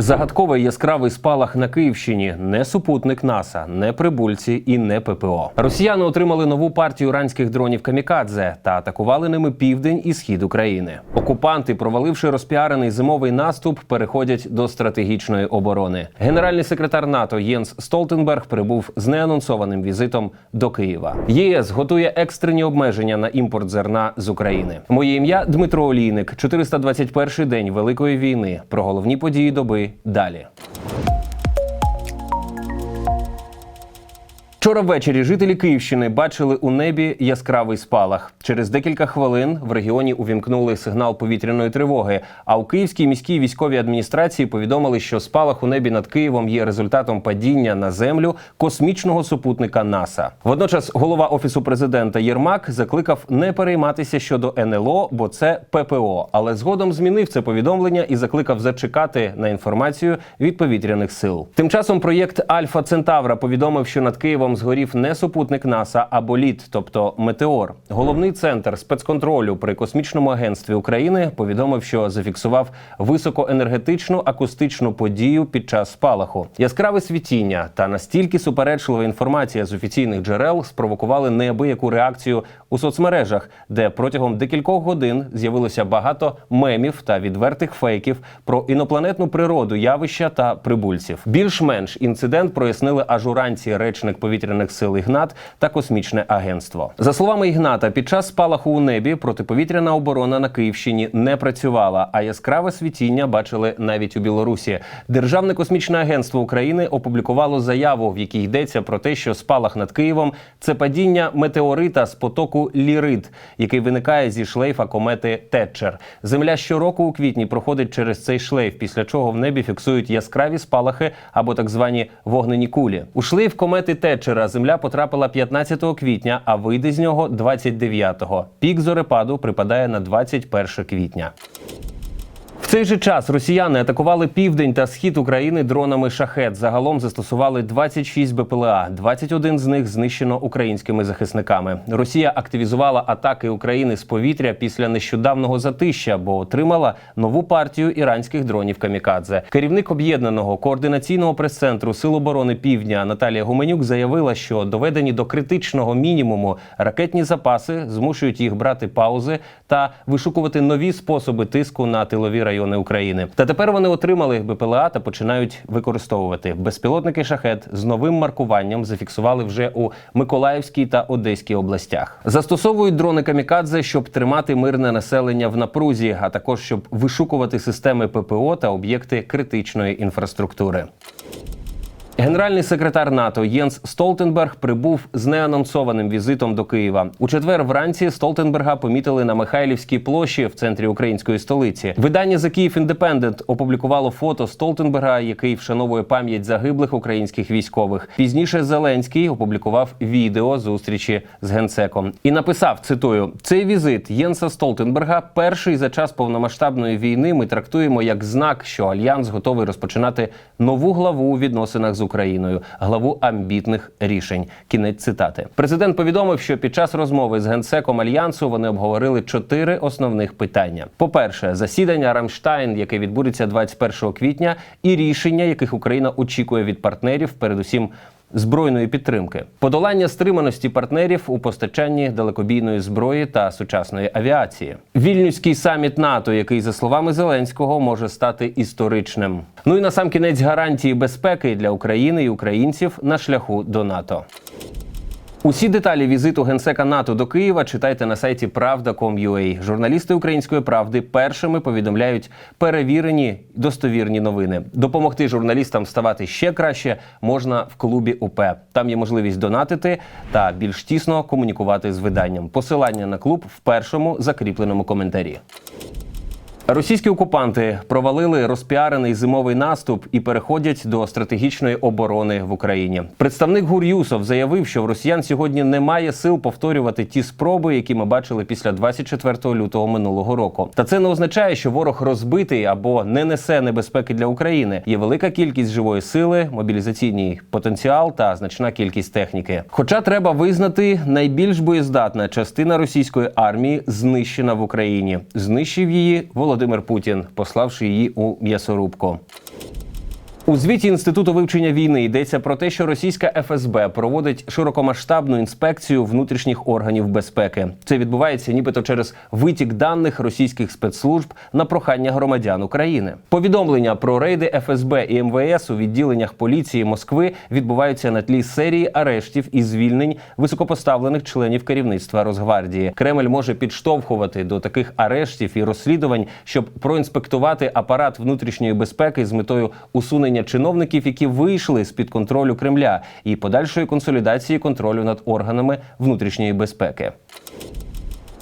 Загадковий яскравий спалах на Київщині не супутник НАСА, не прибульці і не ППО. Росіяни отримали нову партію іранських дронів Камікадзе та атакували ними південь і схід України. Окупанти, проваливши розпіарений зимовий наступ, переходять до стратегічної оборони. Генеральний секретар НАТО Єнс Столтенберг прибув з неанонсованим візитом до Києва. ЄС готує екстрені обмеження на імпорт зерна з України. Моє ім'я Дмитро Олійник. 421-й день Великої війни. Про головні події доби далі. Вчора ввечері жителі Київщини бачили у небі яскравий спалах. Через декілька хвилин в регіоні увімкнули сигнал повітряної тривоги. А у Київській міській військовій адміністрації повідомили, що спалах у небі над Києвом є результатом падіння на землю космічного супутника НАСА. Водночас голова офісу президента Єрмак закликав не перейматися щодо НЛО, бо це ППО. Але згодом змінив це повідомлення і закликав зачекати на інформацію від повітряних сил. Тим часом проєкт Альфа Центавра повідомив, що над Києвом згорів не супутник НАСА, а боліт, тобто метеор. Головний центр спецконтролю при космічному агентстві України повідомив, що зафіксував високоенергетичну акустичну подію під час спалаху. Яскраве світіння та настільки суперечлива інформація з офіційних джерел спровокували неабияку реакцію у соцмережах, де протягом декількох годин з'явилося багато мемів та відвертих фейків про інопланетну природу явища та прибульців. Більш-менш інцидент прояснили аж уранці речник повітряних сил Ігнат та космічне агентство. За словами Ігната, під час спалаху у небі протиповітряна оборона на Київщині не працювала, а яскраве світіння бачили навіть у Білорусі. Державне космічне агентство України опублікувало заяву, в якій йдеться про те, що спалах над Києвом це падіння метеорита з потоку Лірид, який виникає зі шлейфа комети Тетчер. Земля щороку у квітні проходить через цей шлейф, після чого в небі фіксують яскраві спалахи або так звані вогнені кулі. У шлейф комети Тетчера земля потрапила 15 квітня, а вийде з нього 29-го. Пік зорепаду припадає на 21 квітня. В цей же час росіяни атакували південь та схід України дронами шахет. Загалом застосували 26 БПЛА. 21 з них знищено українськими захисниками. Росія активізувала атаки України з повітря після нещодавнього затища, бо отримала нову партію іранських дронів камікадзе. Керівник об'єднаного координаційного прес-центру Сил оборони Півдня Наталія Гуменюк заявила, що доведені до критичного мінімуму ракетні запаси змушують їх брати паузи та вишукувати нові способи тиску на тилові райони України. Та тепер вони отримали БПЛА та починають використовувати безпілотники шахет з новим маркуванням. Зафіксували вже у Миколаївській та Одеській областях. Застосовують дрони камікадзе, щоб тримати мирне населення в напрузі, а також щоб вишукувати системи ППО та об'єкти критичної інфраструктури. Генеральний секретар НАТО Єнс Столтенберг прибув з неанонсованим візитом до Києва. У четвер вранці Столтенберга помітили на Михайлівській площі в центрі української столиці. Видання The Kyiv Independent опублікувало фото Столтенберга, який вшановує пам'ять загиблих українських військових. Пізніше Зеленський опублікував відео зустрічі з генсеком і написав: цитую: цей візит Єнса Столтенберга, перший за час повномасштабної війни, ми трактуємо як знак, що альянс готовий розпочинати нову главу у відносинах з Україною, главу амбітних рішень. Кінець цитати. Президент повідомив, що під час розмови з генсеком альянсу вони обговорили чотири основних питання: по-перше, засідання Рамштайн, яке відбудеться 21 квітня, і рішення, яких Україна очікує від партнерів, передусім. Збройної підтримки, подолання стриманості партнерів у постачанні далекобійної зброї та сучасної авіації, вільнюський саміт НАТО, який за словами Зеленського може стати історичним. Ну і на сам кінець гарантії безпеки для України і українців на шляху до НАТО. Усі деталі візиту генсека НАТО до Києва читайте на сайті Правда.com.ua. Журналісти української правди першими повідомляють перевірені достовірні новини. Допомогти журналістам ставати ще краще можна в клубі УП. Там є можливість донатити та більш тісно комунікувати з виданням. Посилання на клуб в першому закріпленому коментарі. Російські окупанти провалили розпіарений зимовий наступ і переходять до стратегічної оборони в Україні. Представник ГУР Юсов заявив, що в росіян сьогодні немає сил повторювати ті спроби, які ми бачили після 24 лютого минулого року. Та це не означає, що ворог розбитий або не несе небезпеки для України. Є велика кількість живої сили, мобілізаційний потенціал та значна кількість техніки. Хоча треба визнати, найбільш боєздатна частина російської армії знищена в Україні. Знищив її Володимир Путін, пославши її у м'ясорубку. У звіті інституту вивчення війни йдеться про те, що російська ФСБ проводить широкомасштабну інспекцію внутрішніх органів безпеки. Це відбувається нібито через витік даних російських спецслужб на прохання громадян України. Повідомлення про рейди ФСБ і МВС у відділеннях поліції Москви відбуваються на тлі серії арештів і звільнень високопоставлених членів керівництва Росгвардії. Кремль може підштовхувати до таких арештів і розслідувань, щоб проінспектувати апарат внутрішньої безпеки з метою усунення чиновників, які вийшли з під контролю Кремля, і подальшої консолідації контролю над органами внутрішньої безпеки.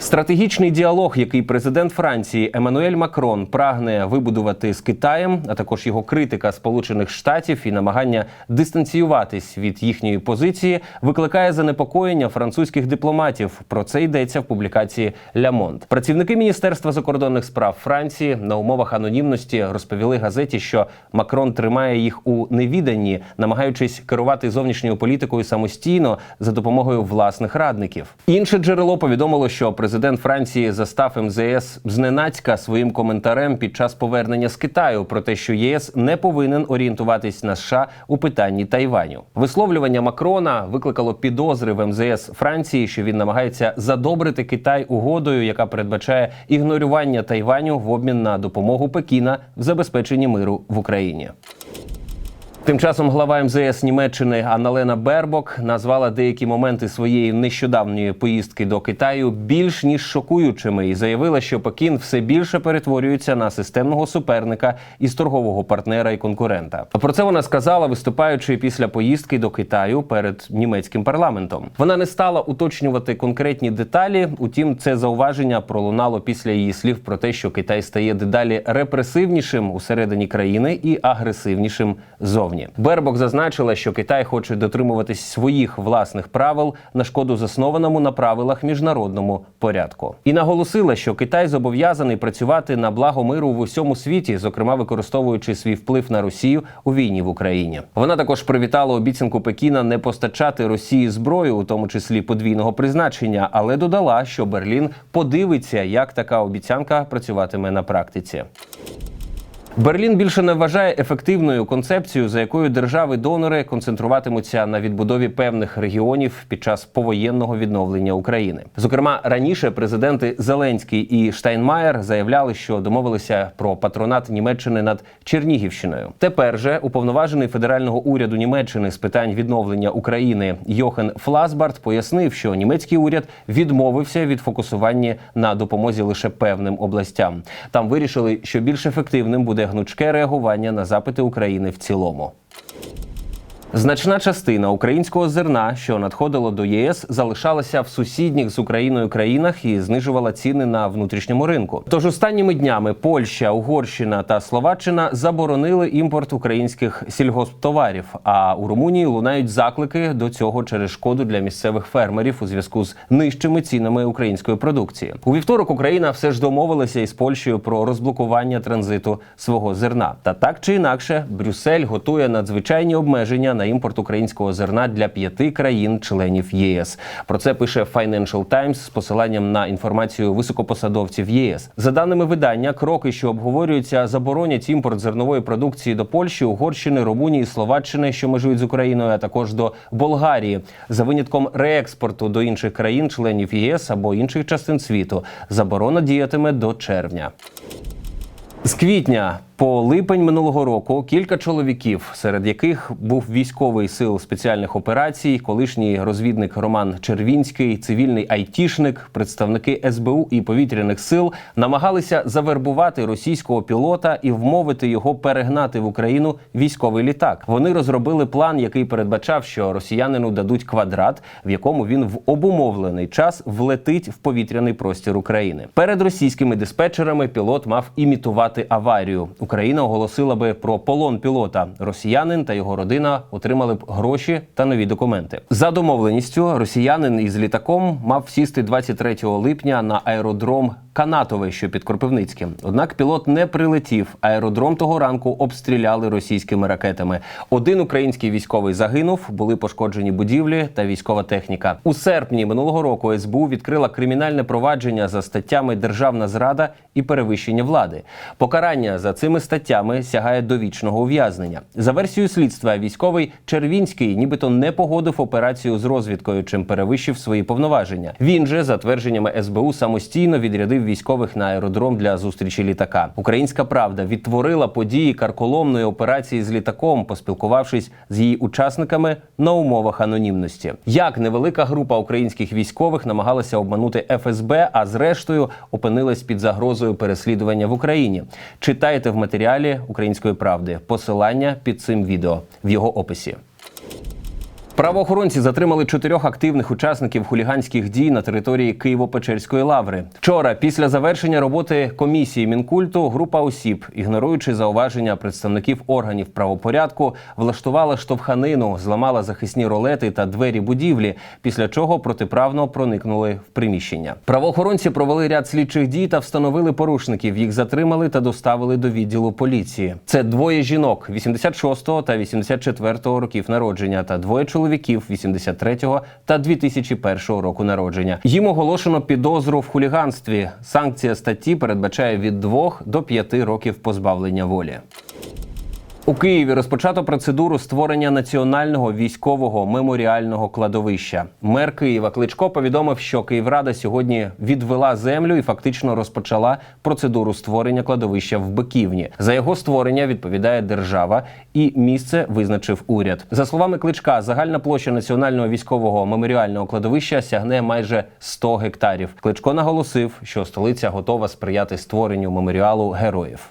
Стратегічний діалог, який президент Франції Еммануель Макрон прагне вибудувати з Китаєм, а також його критика Сполучених Штатів і намагання дистанціюватись від їхньої позиції, викликає занепокоєння французьких дипломатів. Про це йдеться в публікації «Ля Монд». Працівники Міністерства закордонних справ Франції на умовах анонімності розповіли газеті, що Макрон тримає їх у невіданні, намагаючись керувати зовнішньою політикою самостійно за допомогою власних радників. Інше джерело повідомило, що президент Франції застав МЗС зненацька своїм коментарем під час повернення з Китаю про те, що ЄС не повинен орієнтуватись на США у питанні Тайваню. Висловлювання Макрона викликало підозри в МЗС Франції, що він намагається задобрити Китай угодою, яка передбачає ігнорювання Тайваню в обмін на допомогу Пекіна в забезпеченні миру в Україні. Тим часом глава МЗС Німеччини Анналена Бербок назвала деякі моменти своєї нещодавньої поїздки до Китаю більш ніж шокуючими і заявила, що Пекін все більше перетворюється на системного суперника із торгового партнера і конкурента. Про це вона сказала, виступаючи після поїздки до Китаю перед німецьким парламентом. Вона не стала уточнювати конкретні деталі. Утім, це зауваження пролунало після її слів про те, що Китай стає дедалі репресивнішим усередині країни і агресивнішим зовні. Бербок зазначила, що Китай хоче дотримуватись своїх власних правил на шкоду заснованому на правилах міжнародному порядку, і наголосила, що Китай зобов'язаний працювати на благо миру в усьому світі, зокрема використовуючи свій вплив на Росію у війні в Україні. Вона також привітала обіцянку Пекіна не постачати Росії зброю, у тому числі подвійного призначення, але додала, що Берлін подивиться, як така обіцянка працюватиме на практиці. Берлін більше не вважає ефективною концепцію, за якою держави-донори концентруватимуться на відбудові певних регіонів під час повоєнного відновлення України. Зокрема, раніше президенти Зеленський і Штайнмаєр заявляли, що домовилися про патронат Німеччини над Чернігівщиною. Тепер же уповноважений федерального уряду Німеччини з питань відновлення України Йохен Фласбарт пояснив, що німецький уряд відмовився від фокусування на допомозі лише певним областям. Там вирішили, що більш ефективним буде гнучке реагування на запити України в цілому. Значна частина українського зерна, що надходило до ЄС, залишалася в сусідніх з Україною країнах і знижувала ціни на внутрішньому ринку. Тож останніми днями Польща, Угорщина та Словаччина заборонили імпорт українських сільгосптоварів. А у Румунії лунають заклики до цього через шкоду для місцевих фермерів у зв'язку з нижчими цінами української продукції. У вівторок Україна все ж домовилася із Польщею про розблокування транзиту свого зерна. Та так чи інакше, Брюссель готує надзвичайні обмеження на імпорт українського зерна для п'яти країн-членів ЄС. Про це пише Financial Times з посиланням на інформацію високопосадовців ЄС. За даними видання, кроки, що обговорюються, заборонять імпорт зернової продукції до Польщі, Угорщини, Румунії, Словаччини, що межують з Україною, а також до Болгарії, за винятком реекспорту до інших країн-членів ЄС або інших частин світу. Заборона діятиме до червня. З квітня по липень минулого року кілька чоловіків, серед яких був військовий сил спеціальних операцій, колишній розвідник Роман Червінський, цивільний айтішник, представники СБУ і повітряних сил намагалися завербувати російського пілота і вмовити його перегнати в Україну військовий літак. Вони розробили план, який передбачав, що росіянину дадуть квадрат, в якому він в обумовлений час влетить в повітряний простір України. Перед російськими диспетчерами пілот мав імітувати аварію. Україна оголосила би про полон пілота. Росіянин та його родина отримали б гроші та нові документи. За домовленістю, росіянин із літаком мав сісти 23 липня на аеродром Канатове, що під Кропивницьким. Однак пілот не прилетів. Аеродром того ранку обстріляли російськими ракетами. Один український військовий загинув, були пошкоджені будівлі та військова техніка. У серпні минулого року СБУ відкрила кримінальне провадження за статтями Державна зрада і перевищення влади. Покарання за цими статтями сягає довічного ув'язнення. За версією слідства, військовий Червінський нібито не погодив операцію з розвідкою, чим перевищив свої повноваження. Він же, за твердженнями СБУ, самостійно відрядив військових на аеродром для зустрічі літака. Українська правда відтворила події карколомної операції з літаком, поспілкувавшись з її учасниками на умовах анонімності. Як невелика група українських військових намагалася обманути ФСБ, а зрештою опинилась під загрозою переслідування в Україні. Читайте в матеріалі Української правди. Посилання під цим відео в його описі. Правоохоронці затримали чотирьох активних учасників хуліганських дій на території Києво-Печерської лаври. Вчора, після завершення роботи комісії мінкульту, група осіб, ігноруючи зауваження представників органів правопорядку, влаштувала штовханину, зламала захисні ролети та двері будівлі, після чого протиправно проникнули в приміщення. Правоохоронці провели ряд слідчих дій та встановили порушників. Їх затримали та доставили до відділу поліції. Це двоє жінок 86-го та 84-го років народження та двоє чоловіків 83-го та 2001 року народження. Їм оголошено підозру в хуліганстві. Санкція статті передбачає від 2 до 5 років позбавлення волі. У Києві розпочато процедуру створення національного військового меморіального кладовища. Мер Києва Кличко повідомив, що Київрада сьогодні відвела землю і фактично розпочала процедуру створення кладовища в Биківні. За його створення відповідає держава, і місце визначив уряд. За словами Кличка, загальна площа національного військового меморіального кладовища сягне майже 100 гектарів. Кличко наголосив, що столиця готова сприяти створенню меморіалу героїв.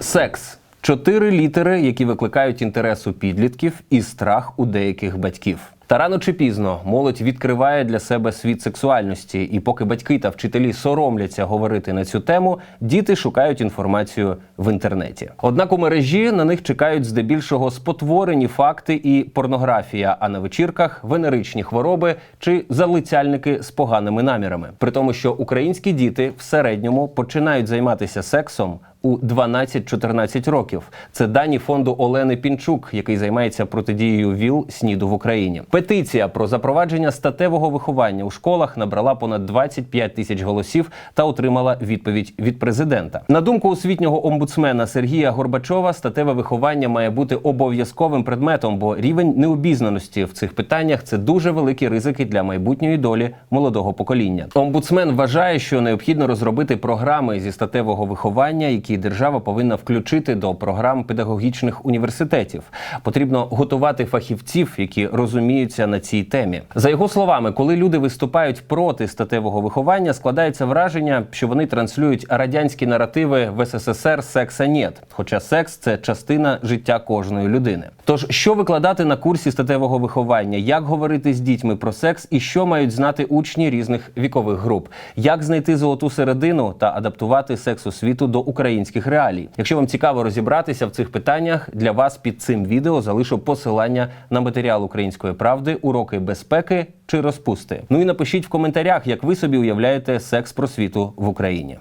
Секс. Чотири літери, які викликають інтерес у підлітків і страх у деяких батьків. Та рано чи пізно молодь відкриває для себе світ сексуальності, і поки батьки та вчителі соромляться говорити на цю тему, діти шукають інформацію в інтернеті. Однак у мережі на них чекають здебільшого спотворені факти і порнографія, а на вечірках венеричні хвороби чи залицяльники з поганими намірами. При тому, що українські діти в середньому починають займатися сексом у 12-14 років. Це дані фонду Олени Пінчук, який займається протидією ВІЛ СНІДу в Україні. Петиція про запровадження статевого виховання у школах набрала понад 25 тисяч голосів та отримала відповідь від президента. На думку освітнього омбудсмена Сергія Горбачова, статеве виховання має бути обов'язковим предметом, бо рівень необізнаності в цих питаннях це дуже великі ризики для майбутньої долі молодого покоління. Омбудсмен вважає, що необхідно розробити програми зі статевого виховання, які держава повинна включити до програм педагогічних університетів. Потрібно готувати фахівців, які розуміються на цій темі. За його словами, коли люди виступають проти статевого виховання, складається враження, що вони транслюють радянські наративи в СССР секса нет. Хоча секс це частина життя кожної людини. Тож що викладати на курсі статевого виховання, як говорити з дітьми про секс і що мають знати учні різних вікових груп, як знайти золоту середину та адаптувати секс освіту до українських реалій. Якщо вам цікаво розібратися в цих питаннях, для вас під цим відео залишу посилання на матеріал української правди, уроки безпеки чи розпусти. Ну і напишіть в коментарях, як ви собі уявляєте секс просвіту в Україні.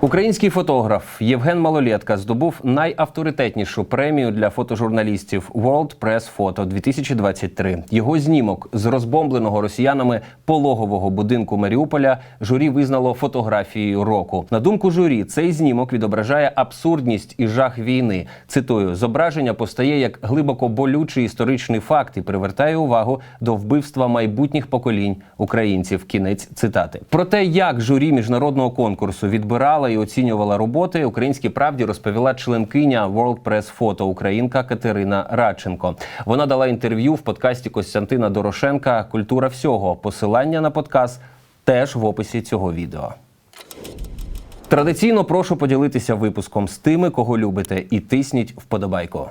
Український фотограф Євген Малолєтка здобув найавторитетнішу премію для фотожурналістів World Press Photo 2023. Його знімок з розбомбленого росіянами пологового будинку Маріуполя журі визнало фотографією року. На думку журі, цей знімок відображає абсурдність і жах війни. Цитую, зображення постає як глибоко болючий історичний факт і привертає увагу до вбивства майбутніх поколінь українців. Кінець цитати. Про те, як журі міжнародного конкурсу відбирала і оцінювала роботи, українській правді розповіла членкиня World Press Photo українка Катерина Радченко. Вона дала інтерв'ю в подкасті Костянтина Дорошенка Культура всього. Посилання на подкаст теж в описі цього відео. Традиційно прошу поділитися випуском з тими, кого любите, і тисніть вподобайку.